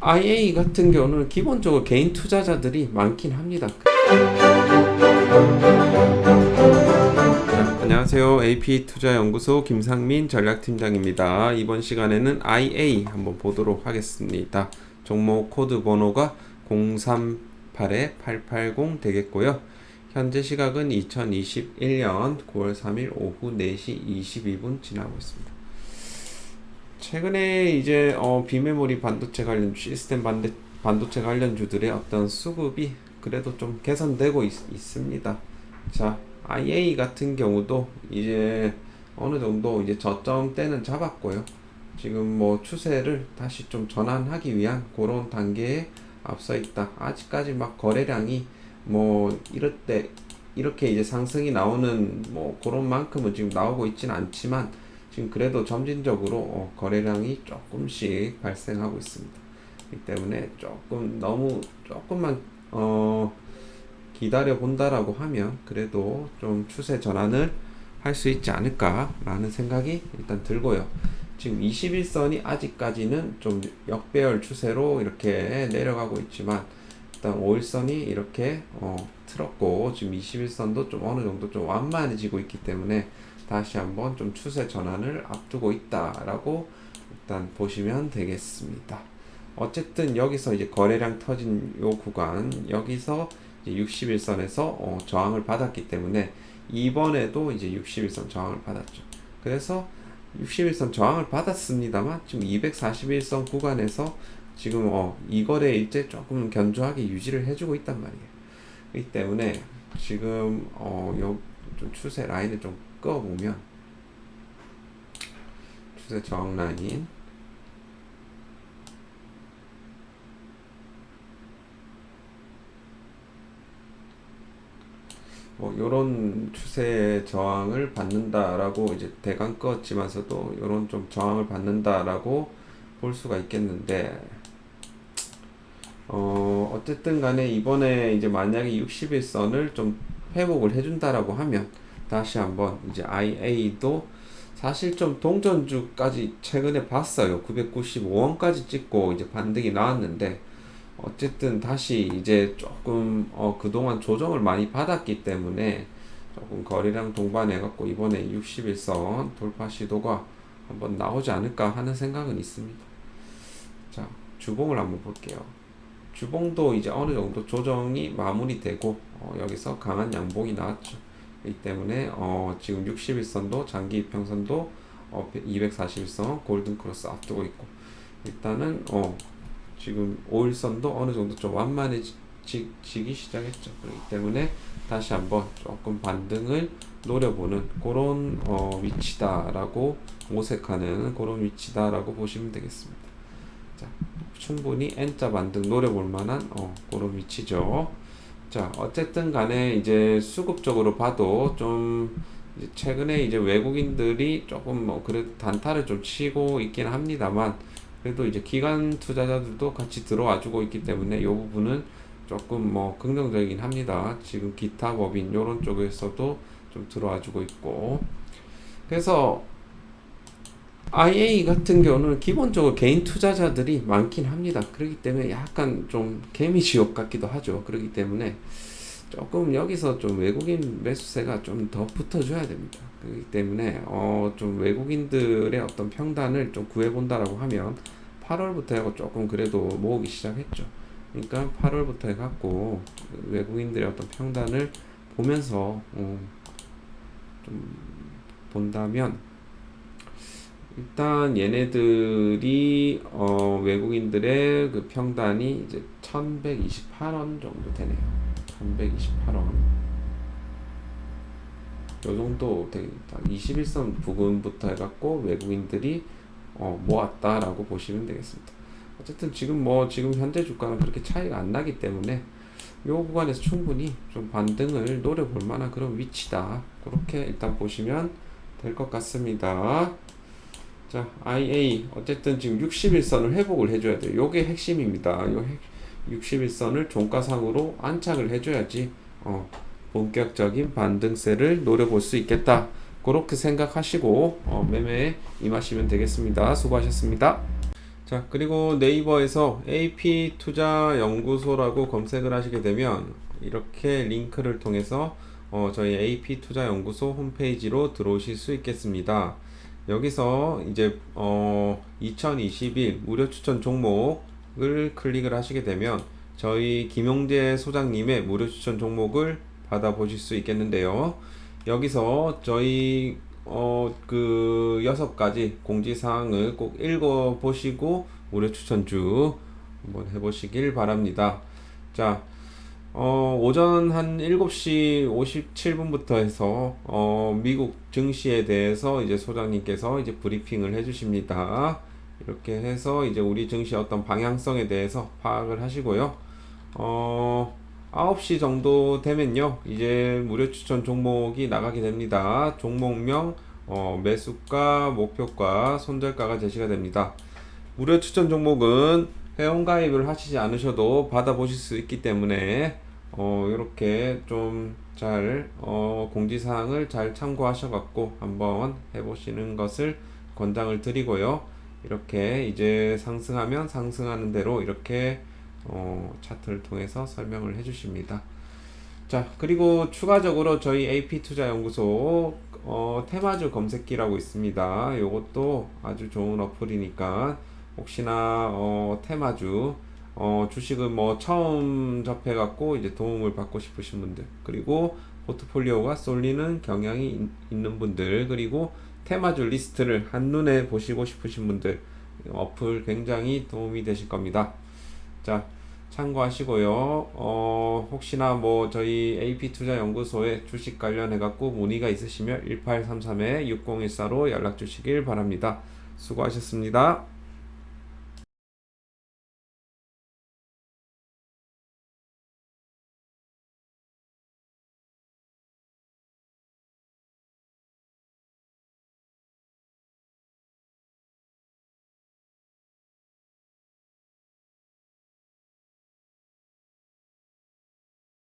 IA 같은 경우는 기본적으로 개인 투자자들이 많긴 합니다. 자, 안녕하세요. AP 투자연구소 김상민 전략팀장입니다. 이번 시간에는 IA 한번 보도록 하겠습니다. 종목 코드 번호가 038-880 되겠고요. 현재 시각은 2021년 9월 3일 오후 4시 22분 지나고 있습니다. 최근에 이제 어, 비메모리 반도체 관련 시스템 반대, 반도체 관련주들의 어떤 수급이 그래도 좀 개선되고 있, 있습니다. 자, IA 같은 경우도 이제 어느 정도 이제 저점대는 잡았고요. 지금 뭐 추세를 다시 좀 전환하기 위한 그런 단계에 앞서 있다. 아직까지 막 거래량이 뭐 이럴 때 이렇게 이제 상승이 나오는 뭐 그런 만큼은 지금 나오고 있지는 않지만 지금 그래도 점진적으로 어, 거래량이 조금씩 발생하고 있습니다. 이 때문에 조금 너무 조금만 어 기다려 본다라고 하면 그래도 좀 추세 전환을 할 수 있지 않을까라는 생각이 일단 들고요. 지금 21선이 아직까지는 좀 역배열 추세로 이렇게 내려가고 있지만 일단 5일선이 이렇게 어, 틀었고 지금 21선도 좀 어느 정도 좀 완만해지고 있기 때문에 다시 한번 좀 추세 전환을 앞두고 있다라고 일단 보시면 되겠습니다. 어쨌든 여기서 이제 거래량 터진 요 구간 여기서 이제 61선에서 어, 저항을 받았기 때문에 이번에도 이제 61선 저항을 받았죠. 그래서 61선 저항을 받았습니다만 지금 241선 구간에서 지금 어, 이 거래 일제 조금 견조하게 유지를 해주고 있단 말이에요. 이 때문에 지금 어, 요 좀 추세 라인을 좀 꺼보면 추세 저항 라인 뭐 요런 추세 저항을 받는다라고 이제 대강 껐지만서도 요런 좀 저항을 받는다라고 볼 수가 있겠는데 어 어쨌든 간에 이번에 이제 만약에 61선을 좀 회복을 해준다라고 하면 다시 한번 이제 IA도 사실 좀 동전주까지 최근에 봤어요 995원까지 찍고 이제 반등이 나왔는데 어쨌든 다시 이제 조금 어 그동안 조정을 많이 받았기 때문에 조금 거리량 동반해 갖고 이번에 61선 돌파 시도가 한번 나오지 않을까 하는 생각은 있습니다. 자, 주봉을 한번 볼게요. 주봉도 이제 어느 정도 조정이 마무리되고 어 여기서 강한 양봉이 나왔죠. 이 때문에 어 지금 61선도 장기 이평선도 어 241선 골든 크로스 앞두고 있고 일단은 어 지금 5일선도 어느 정도 좀 완만해지기 시작했죠. 그렇기 때문에 다시 한번 조금 반등을 노려보는 그런 어, 위치다라고 모색하는 그런 위치다라고 보시면 되겠습니다. 자, 충분히 N자 반등 노려볼 만한 어, 그런 위치죠. 자, 어쨌든 간에 이제 수급적으로 봐도 좀 이제 최근에 이제 외국인들이 조금 뭐 그래 단타를 좀 치고 있긴 합니다만 그래도 이제 기관 투자자들도 같이 들어와 주고 있기 때문에 이 부분은 조금 뭐 긍정적이긴 합니다. 지금 기타 법인 요런 쪽에서도 좀 들어와 주고 있고 그래서 IA 같은 경우는 기본적으로 개인 투자자들이 많긴 합니다. 그렇기 때문에 약간 좀 개미 지옥 같기도 하죠. 그렇기 때문에 조금 여기서 좀 외국인 매수세가 좀 더 붙어줘야 됩니다. 그렇기 때문에 어 좀 외국인들의 어떤 평단을 좀 구해본다라고 하면 8월부터 해고 조금 그래도 모으기 시작했죠. 그러니까 8월부터 해갖고 외국인들의 어떤 평단을 보면서 어, 좀 본다면 일단 얘네들이 어, 외국인들의 그 평단이 이제 1128원 정도 되네요. 1128원. 요 정도 되겠다. 21선 부근부터 해갖고 외국인들이 어, 모았다라고 보시면 되겠습니다. 어쨌든 지금 뭐 지금 현재 주가는 그렇게 차이가 안 나기 때문에 요 구간에서 충분히 좀 반등을 노려볼 만한 그런 위치다. 그렇게 일단 보시면 될 것 같습니다. 자, IA 어쨌든 지금 61선을 회복을 해줘야 돼요. 요게 핵심입니다. 요 61선을 종가상으로 안착을 해줘야지 어, 본격적인 반등세를 노려볼 수 있겠다. 그렇게 생각하시고 어, 매매에 임하시면 되겠습니다. 수고하셨습니다. 자, 그리고 네이버에서 AP 투자 연구소라고 검색을 하시게 되면 이렇게 링크를 통해서 어, 저희 AP 투자 연구소 홈페이지로 들어오실 수 있겠습니다. 여기서 이제 어, 2021 무료 추천 종목을 클릭을 하시게 되면 저희 김용재 소장님의 무료 추천 종목을 받아보실 수 있겠는데요. 여기서 저희 어 그 여섯 가지 공지 사항을 꼭 읽어 보시고 무료 추천주 한번 해보시길 바랍니다. 자, 어, 오전 한 7시 57분부터 해서 어, 미국 증시에 대해서 이제 소장님께서 이제 브리핑을 해주십니다. 이렇게 해서 이제 우리 증시 어떤 방향성에 대해서 파악을 하시고요. 어, 9시 정도 되면요. 이제 무료 추천 종목이 나가게 됩니다. 종목명, 어, 매수가, 목표가, 손절가가 제시가 됩니다. 무료 추천 종목은 회원 가입을 하시지 않으셔도 받아보실 수 있기 때문에 어, 이렇게 좀잘 어, 공지사항을 잘 참고하셔갖고 한번 해보시는 것을 권장을 드리고요. 이렇게 이제 상승하면 상승하는 대로 이렇게 어, 차트를 통해서 설명을 해주십니다. 자, 그리고 추가적으로 저희 AP 투자 연구소 어, 테마주 검색기라고 있습니다. 요것도 아주 좋은 어플이니까 혹시나 어, 테마주 어, 주식을 뭐 처음 접해갖고 이제 도움을 받고 싶으신 분들 그리고 포트폴리오가 쏠리는 경향이 있- 있는 분들 그리고 테마주 리스트를 한눈에 보시고 싶으신 분들 어플 굉장히 도움이 되실 겁니다. 자, 참고하시고요. 어, 혹시나 뭐 저희 AP 투자 연구소에 주식 관련해 갖고 문의가 있으시면 1833-6014로 연락 주시길 바랍니다. 수고하셨습니다.